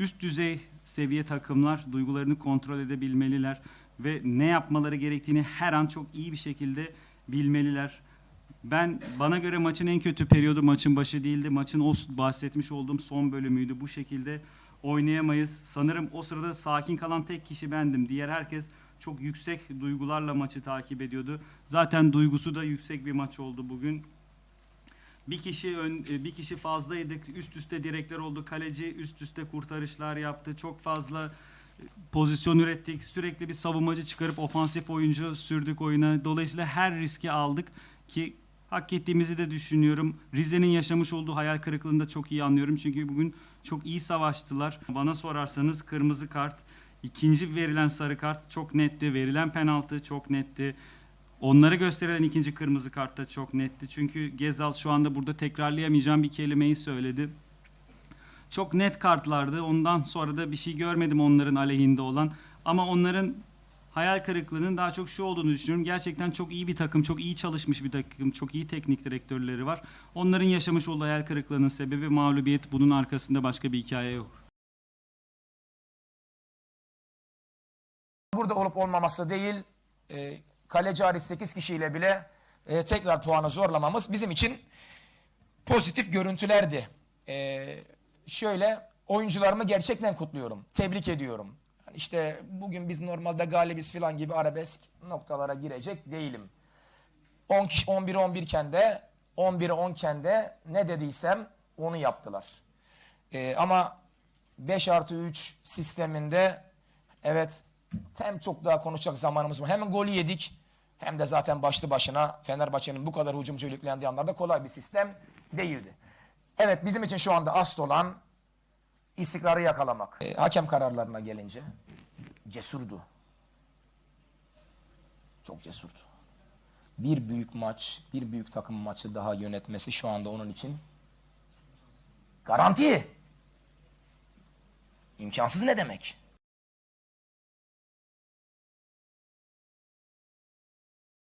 üst düzey seviye takımlar duygularını kontrol edebilmeliler ve ne yapmaları gerektiğini her an çok iyi bir şekilde bilmeliler. Ben bana göre maçın en kötü periyodu maçın başı değildi. Maçın o bahsetmiş olduğum son bölümüydü. Bu şekilde oynayamayız. Sanırım o sırada sakin kalan tek kişi bendim. Diğer herkes çok yüksek duygularla maçı takip ediyordu. Zaten duygusu da yüksek bir maç oldu bugün. Bir kişi ön, e, bir kişi fazlaydık. Üst üste direkler oldu. Kaleci üst üste kurtarışlar yaptı. Çok fazla e, pozisyon ürettik. Sürekli bir savunmacı çıkarıp ofansif oyuncu sürdük oyuna. Dolayısıyla her riski aldık ki hak ettiğimizi de düşünüyorum. Rize'nin yaşamış olduğu hayal kırıklığını da çok iyi anlıyorum. Çünkü bugün çok iyi savaştılar. Bana sorarsanız kırmızı kart, ikinci verilen sarı kart çok netti. Verilen penaltı çok netti. Onlara gösterilen ikinci kırmızı kart da çok netti. Çünkü Gezal şu anda burada tekrarlayamayacağım bir kelimeyi söyledi. Çok net kartlardı. Ondan sonra da bir şey görmedim onların aleyhinde olan. Ama onların hayal kırıklığının daha çok şu olduğunu düşünüyorum. Gerçekten çok iyi bir takım, çok iyi çalışmış bir takım, çok iyi teknik direktörleri var. Onların yaşamış olduğu hayal kırıklığının sebebi mağlubiyet. Bunun arkasında başka bir hikaye yok. burada olup olmaması değil, e, kaleci hariç 8 kişiyle bile e, tekrar puanı zorlamamız bizim için pozitif görüntülerdi. E, şöyle oyuncularımı gerçekten kutluyorum, tebrik ediyorum. Yani işte bugün biz normalde galibiz falan gibi arabesk noktalara girecek değilim. 10 kişi 11 11 iken de 11'e 10 iken de ne dediysem onu yaptılar. E, ama 5 artı 3 sisteminde evet hem çok daha konuşacak zamanımız var. Hem golü yedik hem de zaten başlı başına Fenerbahçe'nin bu kadar hücumcu yüklendiği anlarda kolay bir sistem değildi. Evet bizim için şu anda asıl olan istikrarı yakalamak. E, hakem kararlarına gelince cesurdu. Çok cesurdu. Bir büyük maç, bir büyük takım maçı daha yönetmesi şu anda onun için garanti. İmkansız ne demek?